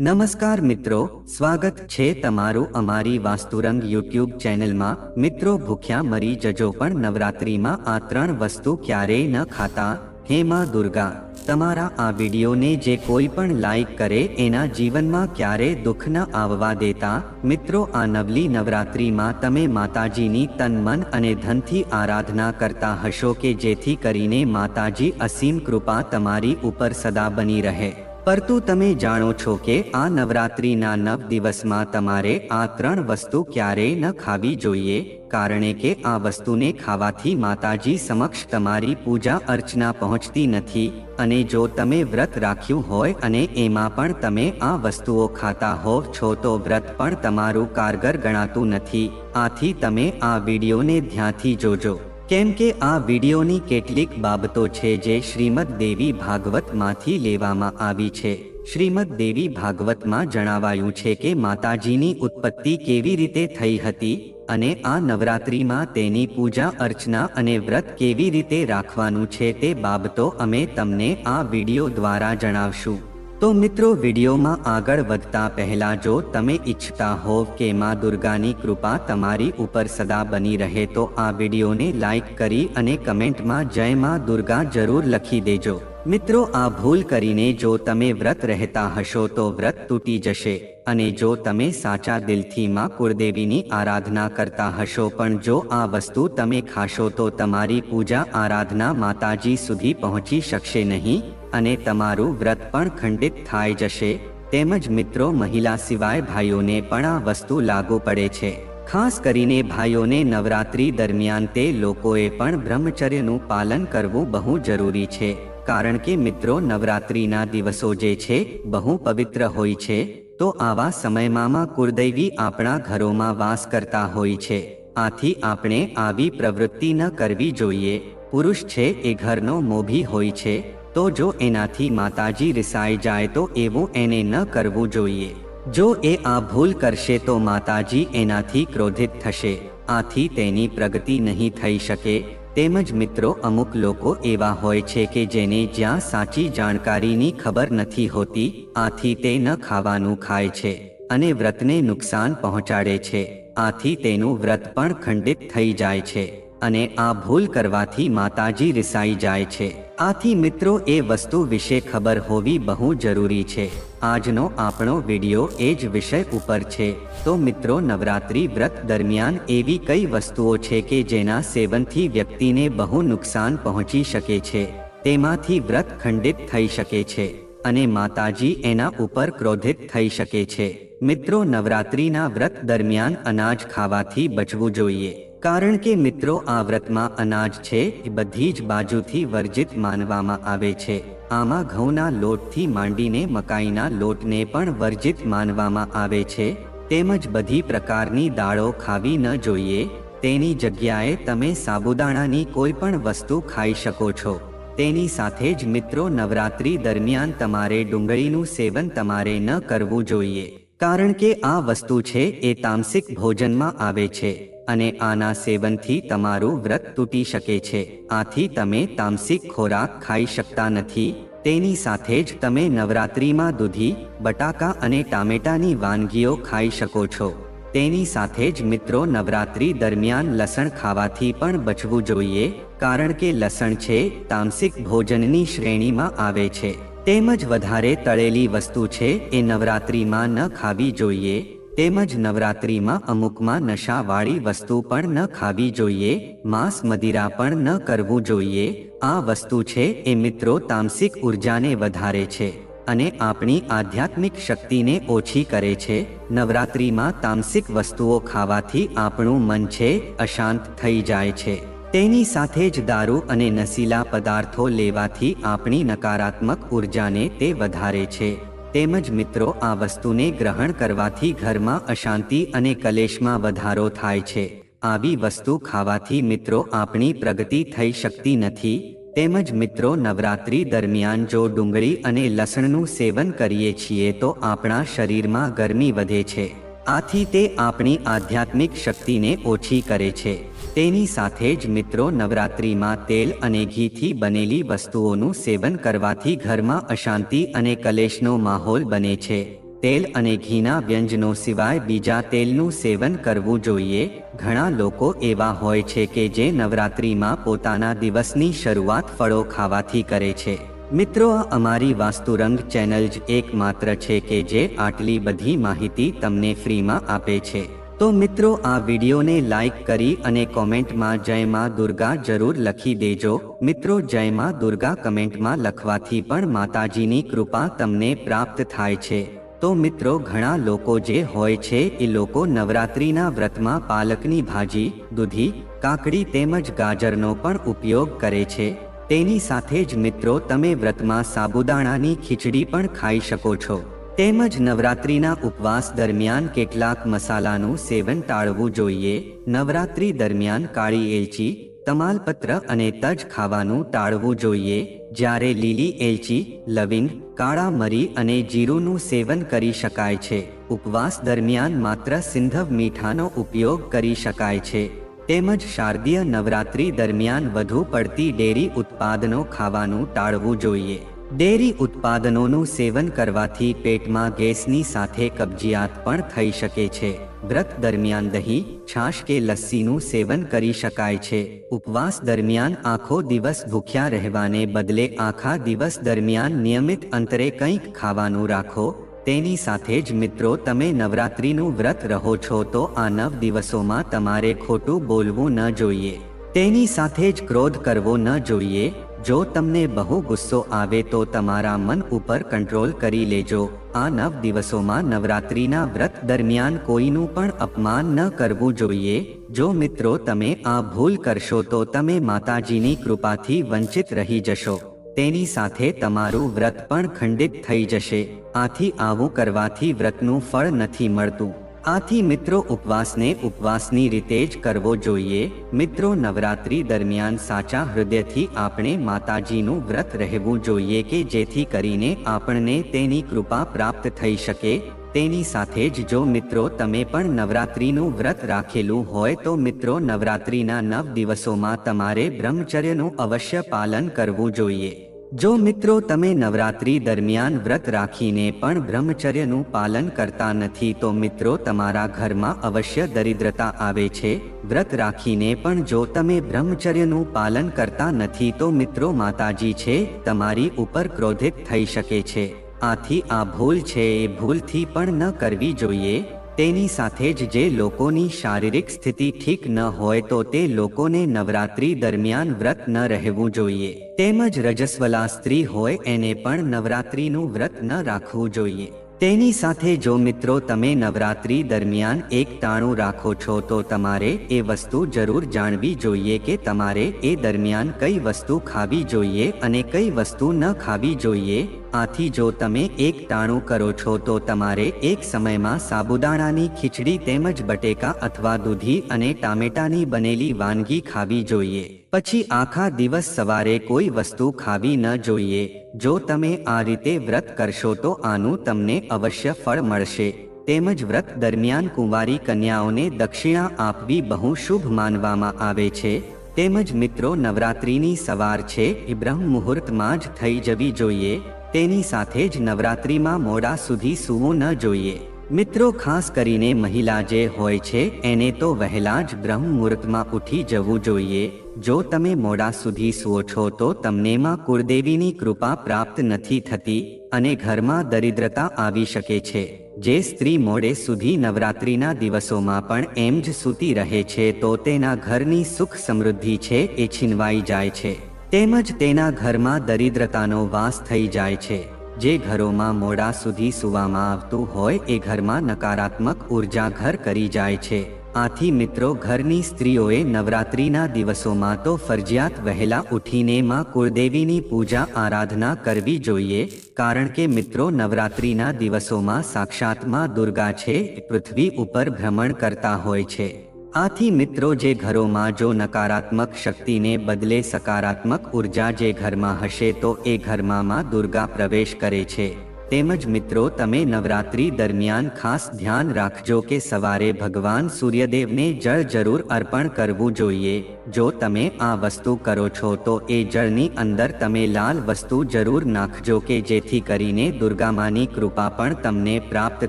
નમસ્કાર મિત્રો, સ્વાગત છે તમારું અમારી વાસ્તુરંગ યુટ્યુબ ચેનલમાં. મિત્રો, ભૂખ્યા મરી જજો પણ નવરાત્રિમાં આ ત્રણ વસ્તુ ક્યારેય ન ખાતા. હે માં દુર્ગા, તમારા આ વિડીયોને જે કોઈ પણ લાઈક કરે, એના જીવનમાં ક્યારે દુઃખ ન આવવા દેતા. મિત્રો, આ નવલી નવરાત્રિમાં તમે માતાજીની તન, મન અને ધનથી આરાધના કરતા હશો કે જેથી કરીને માતાજી અસીમ કૃપા તમારી ઉપર સદા બની રહે. પરંતુ તમે જાણો છો કે આ નવરાત્રિના નવ દિવસમાં તમારે આ ત્રણ વસ્તુ ક્યારેય ન ખાવી જોઈએ, કારણ કે આ વસ્તુને ખાવાથી માતાજી સમક્ષ તમારી પૂજા અર્ચના પહોંચતી નથી. અને જો તમે વ્રત રાખ્યું હોય અને એમાં પણ તમે આ વસ્તુઓ ખાતા હોવ છો તો વ્રત પણ તમારું કારગર ગણાતું નથી. આથી તમે આ વિડીયોને ધ્યાનથી જોજો. કેમ કે આ વિડીયોની કેટલીક બાબતો છે જે શ્રીમદ દેવી ભાગવતમાંથી લેવામાં આવી છે. શ્રીમદ દેવી ભાગવતમાં જણાવાયું છે કે માતાજીની ઉત્પત્તિ કેવી રીતે થઈ હતી અને આ નવરાત્રિમાં તેની પૂજા અર્ચના અને વ્રત કેવી રીતે રાખવાનું છે તે બાબતો અમે તમને આ વીડિયો દ્વારા જણાવશું. તો મિત્રો, વિડીયોમાં આગળ વધતા પહેલા જો તમે ઈચ્છતા હોવ કે માં દુર્ગાની કૃપા તમારી ઉપર સદા બની રહે, તો આ વિડીયોને લાઈક કરી અને કમેન્ટમાં જય માં દુર્ગા જરૂર લખી દેજો. મિત્રો, આ ભૂલ કરીને જો તમે વ્રત રહેતા હશો, તો વ્રત તૂટી જશે. અને જો તમે સાચા દિલથી માં કુળદેવીની આરાધના કરતા હશો, પણ જો આ વસ્તુ તમે ખાશો, તો તમારી પૂજા આરાધના માતાજી સુધી પહોંચી શકશે નહીં. અને તમારું વ્રત પણ ખંડિત થાય જશે. તેમજ મિત્રો, મહિલા સિવાય ભાઈઓને પણ આ વસ્તુ લાગુ પડે છે. ખાસ કરીને ભાઈઓને નવરાત્રી દરમિયાન તે લોકોએ પણ બ્રહ્મચર્યનું પાલન કરવું બહુ જરૂરી છે. કારણ કે મિત્રો, નવરાત્રીના દિવસો જે છે, બહુ પવિત્ર હોય છે. તો આવા સમયમાં માં કુળદૈવી આપણા ઘરોમાં વાસ કરતા હોય છે. આથી આપણે આવી પ્રવૃત્તિ ન કરવી જોઈએ. પુરુષ છે એ ઘરનો મોભી હોય છે. તો જો એનાથી માતાજી રિસાઈ જાય તો એવું એને ન કરવું જોઈએ. જો એ આ ભૂલ કરશે તો માતાજી એનાથી ક્રોધિત થશે. આથી તેની પ્રગતિ નહીં થઈ શકે. તેમજ મિત્રો, અમુક લોકો એવા હોય છે કે જેને જ્યાં સાચી જાણકારીની ખબર નથી હોતી, આથી તે ન ખાવાનું ખાય છે અને વ્રતને નુકસાન પહોંચાડે છે. આથી તેનું વ્રત પણ ખંડિત થઈ જાય છે અને આ ભૂલ કરવાથી માતાજી રિસાઈ જાય છે. આથી મિત્રો, એ વસ્તુ વિશે ખબર હોવી બહુ જરૂરી છે. આજનો આપણો વિડિયો એ જ વિષય ઉપર છે. તો મિત્રો, નવરાત્રી વ્રત દરમિયાન એવી કઈ વસ્તુઓ છે કે જેના સેવનથી વ્યક્તિને બહુ નુકસાન પહોંચી શકે છે? તેમાંથી વ્રત ખંડિત થઈ શકે છે અને માતાજી એના ઉપર ક્રોધિત થઈ શકે છે. મિત્રો, નવરાત્રીના વ્રત દરમિયાન અનાજ ખાવાથી બચવું જોઈએ. કારણ કે મિત્રો આ વ્રતમાં અનાજ છે એ બધી જ બાજુથી વર્જિત માનવામાં આવે છે. આમાં ઘઉંના લોટથી માંડીને મકાઈના લોટને પણ વર્જિત માનવામાં આવે છે. તેમજ બધી પ્રકારની દાળો ખાવી ન જોઈએ. તેની જગ્યાએ તમે સાબુદાણાની કોઈ પણ વસ્તુ ખાઈ શકો છો. તેની સાથે જ મિત્રો નવરાત્રી દરમિયાન તમારે ડુંગળીનું સેવન તમારે ન કરવું જોઈએ. કારણ કે આ વસ્તુ છે એ તામસિક ભોજનમાં આવે છે. અને આના સેવનથી તમારું વ્રત તૂટી શકે છે. આથી તમે તામસિક ખોરાક ખાઈ શકતા નથી. તેની સાથે જ તમે નવરાત્રિમાં દૂધી, બટાકા અને ટામેટાની વાનગીઓ ખાઈ શકો છો. તેની સાથે જ મિત્રો નવરાત્રિ દરમિયાન લસણ ખાવાથી પણ બચવું જોઈએ, કારણ કે લસણ છે તામસિક ભોજનની શ્રેણીમાં આવે છે. તેમજ વધારે તળેલી વસ્તુ છે એ નવરાત્રિમાં ન ખાવી જોઈએ. તેમજ નવરાત્રિમાં અમુકમાં નશાવાળી વસ્તુ પણ ન ખાવી જોઈએ, માંસ મદિરા પણ ન કરવું જોઈએ, આ વસ્તુ છે એ મિત્રો તામસિક ઉર્જાને વધારે છે અને આપણી આધ્યાત્મિક શક્તિને ઓછી કરે છે. નવરાત્રિમાં તામસિક વસ્તુઓ ખાવાથી આપણું મન છે અશાંત થઈ જાય છે. તેની સાથે જ દારૂ અને નશીલા પદાર્થો લેવાથી આપણી નકારાત્મક ઉર્જાને તે વધારે છે. તેમજ મિત્રો, આ વસ્તુને ગ્રહણ કરવાથી ઘરમાં અશાંતિ અને કલેશમાં વધારો થાય છે. આવી વસ્તુ ખાવાથી મિત્રો, આપણી પ્રગતિ થઈ શકતી નથી. તેમજ મિત્રો, નવરાત્રી દરમિયાન જો ડુંગળી અને લસણનું સેવન કરીએ છીએ તો આપણા શરીરમાં ગરમી વધે છે. આથી તે આપણી આધ્યાત્મિક શક્તિને ઓછી કરે છે. તેની સાથે જ મિત્રો, નવરાત્રિમાં તેલ અને ઘીથી બનેલી વસ્તુઓનું સેવન કરવાથી ઘરમાં અશાંતિ અને કલેશનો માહોલ બને છે. તેલ અને ઘીના વ્યંજનો સિવાય બીજા તેલનું સેવન કરવું જોઈએ. ઘણા લોકો એવા હોય છે કે જે નવરાત્રિમાં પોતાના દિવસની શરૂઆત ફળો ખાવાથી કરે છે. મિત્રો અમારી વાસ્તુરંગ ચેનલ જ એકમાત્ર છે કે જે આટલી બધી માહિતી તમને ફ્રીમાં આપે છે. તો મિત્રો, આ વિડીયોને લાઈક કરી અને કોમેન્ટમાં જય માં દુર્ગા જરૂર લખી દેજો. મિત્રો, જય માં દુર્ગા કમેન્ટમાં લખવાથી પણ માતાજીની કૃપા તમને પ્રાપ્ત થાય છે. તો મિત્રો, ઘણા લોકો જે હોય છે, એ લોકો નવરાત્રિના વ્રતમાં પાલકની ભાજી, દૂધી, કાકડી તેમજ ગાજરનો પણ ઉપયોગ કરે છે. તેની સાથે જ મિત્રો તમે વ્રતમાં સાબુદાણાની ખીચડી પણ ખાઈ શકો છો. તેમજ નવરાત્રિના ઉપવાસ દરમિયાન કેટલાક મસાલાનું સેવન ટાળવું જોઈએ. નવરાત્રિ દરમિયાન કાળી એલચી, તમાલપત્ર અને તજ ખાવાનું ટાળવું જોઈએ. જ્યારે લીલી એલચી, લવિંગ, કાળા મરી અને જીરુંનું સેવન કરી શકાય છે. ઉપવાસ દરમિયાન માત્ર સિંધવ મીઠાનો ઉપયોગ કરી શકાય છે. તેમજ શારદીય નવરાત્રી દરમિયાન વધુ પડતી ડેરી ઉત્પાદનો ખાવાનું ટાળવું જોઈએ. ડેરી ઉત્પાદનોનું સેવન કરવાથી પેટમાં ગેસની સાથે કબજિયાત પણ થઈ શકે છે. વ્રત દરમિયાન દહીં, છાશ કે લસ્સીનું સેવન કરી શકાય છે. ઉપવાસ દરમિયાન આખો દિવસ ભૂખ્યા રહેવાને બદલે આખા દિવસ દરમિયાન નિયમિત અંતરે કંઈક ખાવાનું રાખો તેની સાથે જ મિત્રો તમે નવરાત્રિનું વ્રત રહો છો તો આ નવ દિવસોમાં તમારે ખોટું બોલવું ન જોઈએ. તેની સાથે જ ક્રોધ કરવો ન જોઈએ. જો તમને બહુ ગુસ્સો આવે તો તમારા મન ઉપર કંટ્રોલ કરી લેજો. આ નવ દિવસોમાં નવરાત્રિના વ્રત દરમિયાન કોઈનું પણ અપમાન ન કરવું જોઈએ. જો મિત્રો તમે આ ભૂલ કરશો તો તમે માતાજીની કૃપાથી વંચિત રહી જશો. તેની સાથે તમારું વ્રત પણ ખંડિત થઈ જશે. આથી આવું કરવાથી વ્રતનું ફળ નથી મળતું. આથી મિત્રો ઉપવાસને ઉપવાસની રીતે જ કરવો જોઈએ. મિત્રો નવરાત્રી દરમિયાન સાચા હૃદયથી આપણે માતાજીનું વ્રત રહેવું જોઈએ કે જેથી કરીને આપણને તેની કૃપા પ્રાપ્ત થઈ શકે. તેની સાથે જ જો મિત્રો તમે પણ નવરાત્રિનું વ્રત રાખેલું હોય તો મિત્રો નવરાત્રિના નવ દિવસોમાં તમારે બ્રહ્મચર્યનું અવશ્ય પાલન કરવું જોઈએ. જો મિત્રો તમે નવરાત્રી દરમિયાન વ્રત રાખીને પણ બ્રહ્મચર્યનું પાલન કરતા નથી તો મિત્રો તમારા ઘરમાં અવશ્ય દરિદ્રતા આવે છે. વ્રત રાખીને પણ જો તમે બ્રહ્મચર્યનું પાલન કરતા નથી તો મિત્રો માતાજી છે, તમારી ઉપર ક્રોધિત થઈ શકે છે. આથી આ ભૂલ છે એ ભૂલથી પણ ન કરવી જોઈએ. તેની સાથે જ જે લોકોની શારીરિક સ્થિતિ ઠીક ન હોય તો તે લોકોને નવરાત્રી દરમિયાન વ્રત ન રહેવું જોઈએ. તેમજ રજસ્વલા સ્ત્રી હોય એને પણ નવરાત્રીનું વ્રત ન રાખવું જોઈએ. તેની સાથે જો મિત્રો તમે નવરાત્રી દરમિયાન એક તાણું રાખો છો તો તમારે એ વસ્તુ જરૂર જાણવી જોઈએ કે તમારે એ દરમિયાન કઈ વસ્તુ ખાવી જોઈએ અને કઈ વસ્તુ ન ખાવી જોઈએ. આથી જો તમે એક ટાણું કરો છો તો તમારે એક સમયમાં સાબુદાણાની ખીચડી તેમજ બટેકા અથવા દૂધી અને ટામેટાની બનેલી વાનગી ખાવી જોઈએ. પછી આખા દિવસ સવારે કોઈ વસ્તુ ખાવી ન જોઈએ. જો તમે આ રીતે વ્રત કરશો તો આનું તમને અવશ્ય ફળ મળશે. તેમજ વ્રત દરમિયાન કુંવારી કન્યાઓને દક્ષિણા આપવી બહુ શુભ માનવામાં આવે છે. તેમજ મિત્રો નવરાત્રિની સવાર છે એ બ્રહ્મ મુહૂર્તમાં જ થઈ જવી જોઈએ. તેની સાથે જ નવરાત્રિમાં મોડા સુધી સૂવું ન જોઈએ. મિત્રો, ખાસ કરીને મહિલા જે હોય છે, એને તો વહેલા જ બ્રહ્મ મુહૂર્તમાં ઉઠી જવું જોઈએ. જો તમે મોડા સુધી સુવો છો, તો તમને માં કુળદેવીની કૃપા પ્રાપ્ત નથી થતી અને ઘરમાં દરિદ્રતા આવી શકે છે. જે સ્ત્રી મોડે સુધી નવરાત્રિના દિવસોમાં પણ એમ જ સૂતી રહે છે, તો તેના ઘરની સુખ સમૃદ્ધિ છે એ છીનવાઈ જાય છે. તેમજ તેના ઘરમાં દરિદ્રતાનો વાસ થઈ જાય છે. જે ઘરોમાં મોડા સુધી સુવામાં આવતું હોય એ ઘરમાં નકારાત્મક ઊર્જા ઘર કરી જાય છે. આથી મિત્રો, ઘરની સ્ત્રીઓએ નવરાત્રિના દિવસોમાં તો ફરજિયાત વહેલા ઉઠીને માં કુળદેવીની પૂજા આરાધના કરવી જોઈએ, કારણ કે મિત્રો, નવરાત્રિના દિવસોમાં સાક્ષાતમાં દુર્ગા છે, પૃથ્વી ઉપર ભ્રમણ કરતા હોય છે. આથી મિત્રો જે ઘરોમાં જો નકારાત્મક શક્તિને બદલે સકારાત્મક ઊર્જા જે ઘરમાં હશે તો એ ઘરમાં દુર્ગા પ્રવેશ કરે છે. તેમજ મિત્રો તમે નવરાત્રી દરમિયાન ખાસ ધ્યાન રાખજો કે સવારે ભગવાન સૂર્યદેવને જળ જરૂર અર્પણ કરવું જોઈએ. જો તમે આ વસ્તુ કરો છો તો એ જળની અંદર તમે લાલ વસ્તુ જરૂર નાખજો કે જેથી કરીને દુર્ગામાની કૃપા પણ તમને પ્રાપ્ત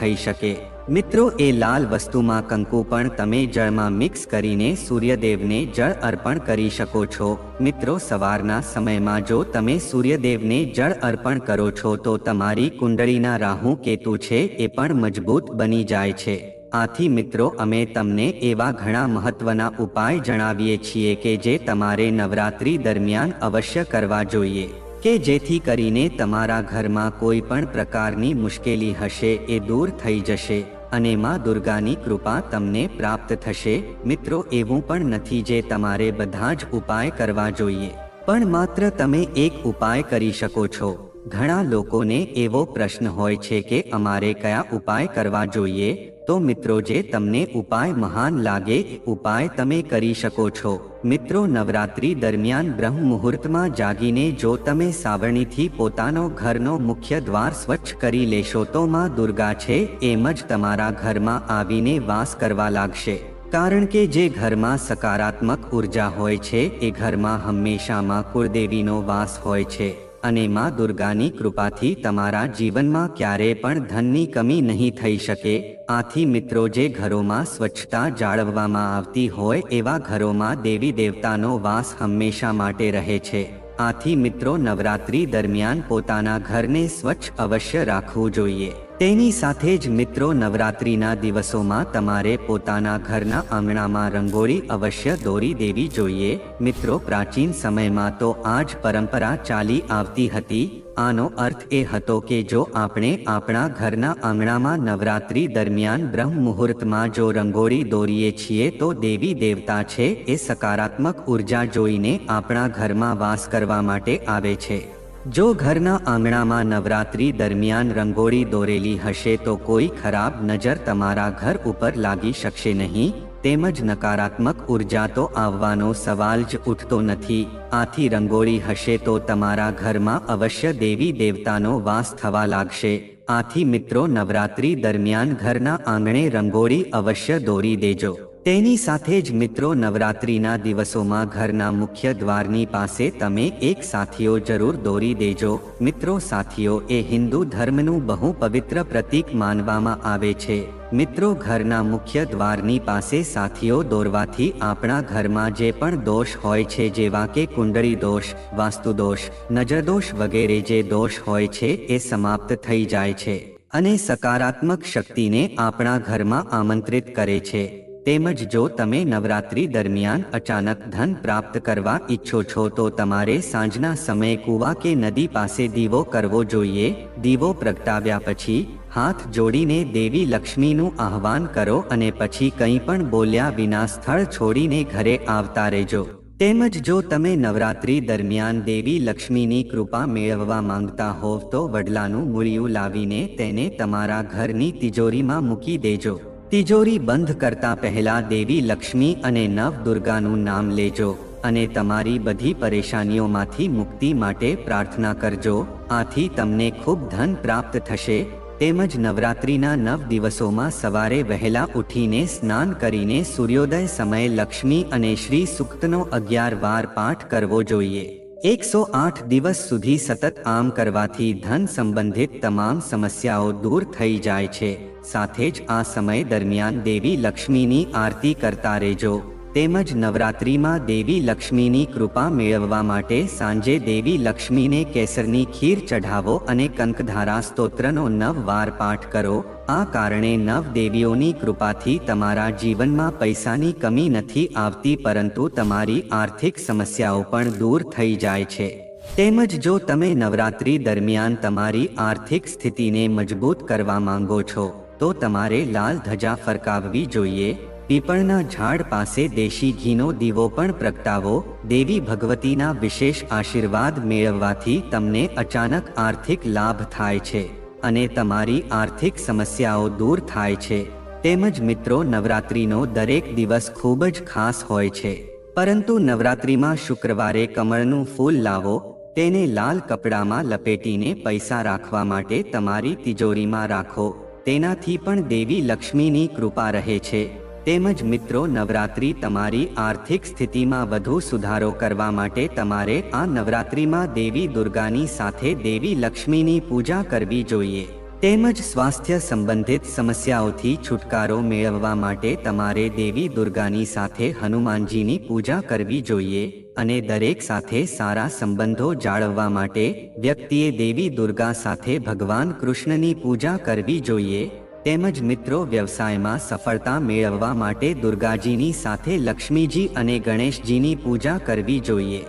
થઈ શકે. મિત્રો, એ લાલ વસ્તુમાં કંકુ પણ તમે જળમાં મિક્સ કરીને સૂર્યદેવને જળ અર્પણ કરી શકો છો. મિત્રો, સવારના સમયમાં જો તમે સૂર્યદેવને જળ અર્પણ કરો છો, તો તમારી કુંડળીના રાહુ કેતુ છે, એ પણ મજબૂત બની જાય છે. આથી મિત્રો, અમે તમને એવા ઘણા મહત્વના ઉપાય જણાવીએ છીએ કે જે તમારે નવરાત્રી દરમિયાન અવશ્ય કરવા જોઈએ. કે જેથી કરીને તમારા ઘરમાં કોઈ પણ પ્રકારની મુશ્કેલી હશે, એ દૂર થઈ જશે. અને માં દુર્ગાની કૃપા તમને પ્રાપ્ત થશે. મિત્રો, એવું પણ નથી જે તમારે બધા જ ઉપાય કરવા જોઈએ. પણ માત્ર તમે એક ઉપાય કરી શકો છો. ઘણા લોકોને એવો પ્રશ્ન હોય છે કે અમારે કયા ઉપાય કરવા જોઈએ? તો મિત્રો જે તમને ઉપાય મહાન લાગે, ઉપાય તમે કરી શકો છો. મિત્રો નવરાત્રી દરમિયાન બ્રહ્મ મુહૂર્તમાં જાગીને જો તમે સાવરણીથી પોતાનો ઘરનો મુખ્ય દ્વાર સ્વચ્છ કરી લેશો તો માં દુર્ગા છે, એમ જ તમારા ઘરમાં આવીને વાસ કરવા લાગશે. કારણ કે જે ઘરમાં સકારાત્મક ઊર્જા હોય છે, એ ઘરમાં હંમેશામાં કુળદેવીનો વાસ હોય છે. અને માં દુર્ગાની કૃપાથી તમારા જીવનમાં ક્યારેય પણ ધનની કમી નહીં થઈ શકે. આથી મિત્રો, જે ઘરોમાં સ્વચ્છતા જાળવવામાં આવતી હોય એવા ઘરોમાં દેવી દેવતાનો વાસ હંમેશા માટે રહે છે. આથી મિત્રો, નવરાત્રી દરમિયાન પોતાના ઘરને સ્વચ્છ અવશ્ય રાખવું જોઈએ. તેની સાથે જ મિત્રો નવરાત્રિના દિવસોમાં તમારે પોતાના ઘરના આંગણામાં રંગોળી અવશ્ય દોરી દેવી જોઈએ. મિત્રો, પ્રાચીન સમયમાં તો આ જ પરંપરા ચાલી આવતી હતી. આનો અર્થ એ હતો કે જો આપણે આપણા ઘરના આંગણામાં નવરાત્રી દરમિયાન બ્રહ્મ મુહૂર્તમાં જો રંગોળી દોરીએ છીએ તો દેવી દેવતા છે એ સકારાત્મક ઊર્જા જોઈને આપણા ઘરમાં વાસ કરવા માટે આવે છે. જો ઘરના આંગણામાં નવરાત્રી દરમિયાન રંગોળી દોરેલી હશે તો કોઈ ખરાબ નજર તમારા ઘર ઉપર લાગી શકશે નહીં, તેમજ નકારાત્મક ઊર્જા તો આવવાનો સવાલ જ ઉઠતો નથી. આથી રંગોળી હશે તો તમારા ઘરમાં અવશ્ય દેવી દેવતાનો વાસ થવા લાગશે. આથી મિત્રો, નવરાત્રી દરમિયાન ઘરના આંગણે રંગોળી અવશ્ય દોરી દેજો. તેની સાથે જ મિત્રો નવરાત્રિના દિવસોમાં ઘરના મુખ્ય દ્વારની પાસે તમે એક સાથીઓ જરૂર દોરી દેજો. મિત્રો સાથીઓ, એ હિન્દુ ધર્મનું બહુ પવિત્ર પ્રતીક માનવામાં આવે છે. મિત્રો ઘરના મુખ્ય દ્વારની પાસે સાથીઓ દોરવાથી આપણા ઘરમાં જે પણ દોષ હોય છે, જેવા કે કુંડળી દોષ વાસ્તુદોષ નજરદોષ વગેરે જે દોષ હોય છે, એ સમાપ્ત થઈ જાય છે અને સકારાત્મક શક્તિને આપણા ઘરમાં આમંત્રિત કરે છે. તેમજ જો તમે નવરાત્રી દરમિયાન અચાનક ધન પ્રાપ્ત કરવા ઈચ્છો છો તો તમારે સાંજના સમયે કૂવા કે નદી પાસે દીવો કરવો જોઈએ. દીવો પ્રગટાવ્યા પછી હાથ જોડીને દેવી લક્ષ્મીનું આહવાન કરો અને પછી કંઈ પણ બોલ્યા વિના સ્થળ છોડીને ઘરે આવતા રહેજો. તેમજ જો તમે નવરાત્રી દરમિયાન દેવી લક્ષ્મીની કૃપા મેળવવા માંગતા હોવ તો વડલાનું મૂળિયું લાવીને તેને તમારા ઘરની તિજોરીમાં મૂકી દેજો. તિજોરી બંધ કરતા પહેલા દેવી લક્ષ્મી અને નવ દુર્ગાનું નામ લેજો અને તમારી બધી પરેશાનીઓમાંથી મુક્તિ માટે પ્રાર્થના કરજો. આથી તમને ખૂબ ધન પ્રાપ્ત થશે. તેમજ નવરાત્રિના નવ દિવસોમાં સવારે વહેલા ઉઠીને સ્નાન કરીને સૂર્યોદય સમયે લક્ષ્મી અને શ્રી સુક્તનો અગિયાર વાર પાઠ કરવો જોઈએ. એકસો આઠ દિવસ સુધી સતત આમ કરવાથી ધન સંબંધિત તમામ સમસ્યાઓ દૂર થઈ જાય છે. સાથે જ આ સમય દરમિયાન દેવી લક્ષ્મીની આરતી કરતા રહેજો. તેમજ નવરાત્રિમાં દેવી લક્ષ્મીની કૃપા મેળવવા માટે સાંજે દેવી લક્ષ્મીને કેસરની ખીર ચઢાવો અને કંકધારા સ્તોત્રનો નવ વાર પાઠ કરો. આ કારણે નવ દેવીઓની કૃપાથી તમારા જીવનમાં પૈસાની કમી નથી આવતી પરંતુ તમારી આર્થિક સમસ્યાઓ પણ દૂર થઈ જાય છે. તેમજ જો તમે નવરાત્રિ દરમિયાન તમારી આર્થિક સ્થિતિને મજબૂત કરવા માંગો છો તો તમારે લાલ ધજા ફરકાવવી જોઈએ. પીપળના ઝાડ પાસે દેશી ઘીનો દીવો પણ પ્રગટાવો. દેવી ભગવતીના વિશેષ આશીર્વાદ મેળવવાથી તમને અચાનક આર્થિક લાભ થાય છે અને તમારી આર્થિક સમસ્યાઓ દૂર થાય છે. તેમજ મિત્રો, નવરાત્રિનો દરેક દિવસ ખૂબ જ ખાસ હોય છે. પરંતુ નવરાત્રિમાં શુક્રવારે કમળનું ફૂલ લાવો. તેને લાલ કપડામાં લપેટીને પૈસા રાખવા માટે તમારી તિજોરીમાં રાખો. તેનાથી પણ દેવી લક્ષ્મીની કૃપા રહે છે. તેમજ મિત્રો, નવરાત્રી તમારી આર્થિક સ્થિતિમાં વધુ સુધારો કરવા માટે તમારે આ નવરાત્રીમાં દેવી દુર્ગાની સાથે દેવી લક્ષ્મીની પૂજા કરવી જોઈએ. તેમજ સ્વાસ્થ્ય સંબંધિત સમસ્યાઓથી છુટકારો મેળવવા માટે તમારે દેવી દુર્ગાની સાથે હનુમાનજીની પૂજા કરવી જોઈએ અને દરેક સાથે સારા સંબંધો જાળવવા માટે વ્યક્તિએ દેવી દુર્ગા સાથે ભગવાન કૃષ્ણની પૂજા કરવી જોઈએ તેમજ મિત્રો વ્યવસાયમાં સફળતા મેળવવા માટે દુર્ગાજીની સાથે લક્ષ્મીજી અને ગણેશજીની પૂજા કરવી જોઈએ.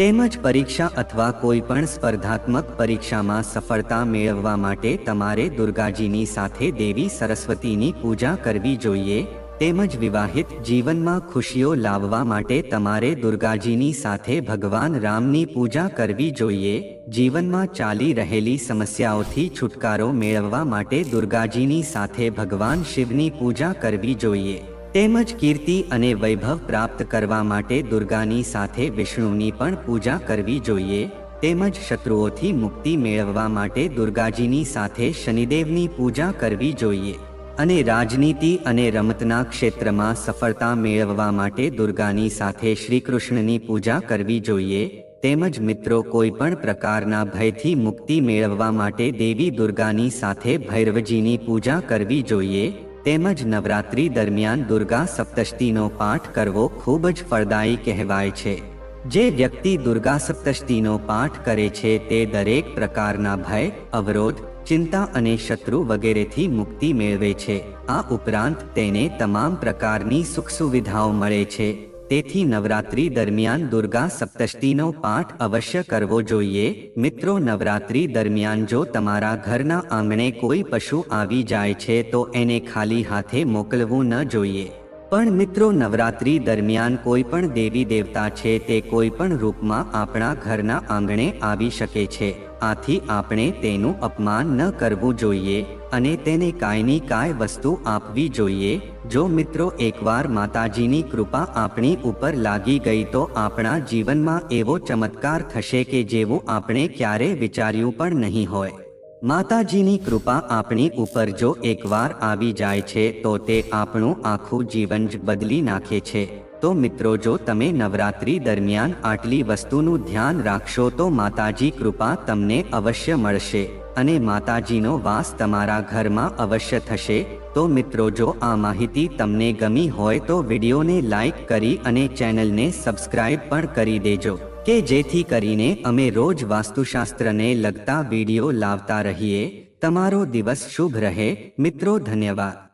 તેમજ પરીક્ષા અથવા કોઈ પણ સ્પર્ધાત્મક પરીક્ષામાં સફળતા મેળવવા માટે તમારે દુર્ગાજીની સાથે દેવી સરસ્વતીની પૂજા કરવી જોઈએ, તેમજ વિવાહિત જીવનમાં ખુશીઓ લાવવા માટે તમારે દુર્ગાજીની સાથે ભગવાન રામની પૂજા કરવી જોઈએ. જીવનમાં ચાલી રહેલી સમસ્યાઓથી છુટકારો મેળવવા માટે દુર્ગાજીની સાથે ભગવાન શિવની પૂજા કરવી જોઈએ. તેમજ કીર્તિ અને વૈભવ પ્રાપ્ત કરવા માટે દુર્ગાની સાથે વિષ્ણુની પણ પૂજા કરવી જોઈએ, તેમજ શત્રુઓથી મુક્તિ મેળવવા માટે દુર્ગાજીની સાથે શનિદેવની પૂજા કરવી જોઈએ. અને રાજનીતિ અને રમતના ક્ષેત્રમાં સફળતા મેળવવા માટે દુર્ગાની સાથે શ્રી કૃષ્ણની પૂજા કરવી જોઈએ, તેમજ મિત્રો કોઈ પણ પ્રકારના ભયથી મુક્તિ મેળવવા માટે દેવી દુર્ગાની સાથે ભૈરવજીની પૂજા કરવી જોઈએ તેમજ નવરાત્રી દરમિયાન દુર્ગા સપ્તષ્ટીનો પાઠ કરવો ખૂબ જ ફળદાયી કહેવાય છે. જે વ્યક્તિ દુર્ગા સપ્તષ્ટીનો પાઠ કરે છે તે દરેક પ્રકારના ભય, અવરોધ, ચિંતા અને શત્રુ વગેરેથી મુક્તિ મેળવે છે. આ ઉપરાંત તેને તમામ પ્રકારની સુખ સુવિધાઓ મળે છે. તેથી નવરાત્રી દરમિયાન દુર્ગા સપ્તષ્ટીનો પાઠ અવશ્ય કરવો જોઈએ. મિત્રો, નવરાત્રી દરમિયાન જો તમારા ઘરના આંગણે કોઈ પશુ આવી જાય છે, તો એને ખાલી હાથે મોકલવું ન જોઈએ. પણ મિત્રો, નવરાત્રી દરમિયાન કોઈ પણ દેવી દેવતા છે, તે કોઈ પણ રૂપમાં આપણા ઘરના આંગણે આવી શકે છે. આથી આપણે તેનું અપમાન ન કરવું જોઈએ અને તેને કાંઈની કાય વસ્તુ આપવી જોઈએ. જો મિત્રો, એકવાર માતાજીની કૃપા આપણી ઉપર લાગી ગઈ તો આપણા જીવનમાં એવો ચમત્કાર થશે કે જેવું આપણે ક્યારે વિચાર્યું પણ નહીં હોય. માતાજીની કૃપા આપણી ઉપર જો એકવાર આવી જાય છે તો તે આપણું આખું જીવન જ બદલી નાખે છે. તો મિત્રો, જો તમે નવરાત્રી દરમિયાન આટલી વસ્તુનું ધ્યાન રાખશો તો માતાજી કૃપા તમને અવશ્ય મળશે અને માતાજીનો વાસ તમારા ઘરમાં અવશ્ય થશે. તો મિત્રો, જો આ માહિતી તમને ગમી હોય તો વિડીયોને લાઈક કરી અને ચેનલને સબસ્ક્રાઇબ પણ કરી દેજો કે જેથી કરીને અમે રોજ વાસ્તુશાસ્ત્રને લગતા વીડિયો લાવતા રહીએ. તમારો દિવસ શુભ રહે. મિત્રો, ધન્યવાદ.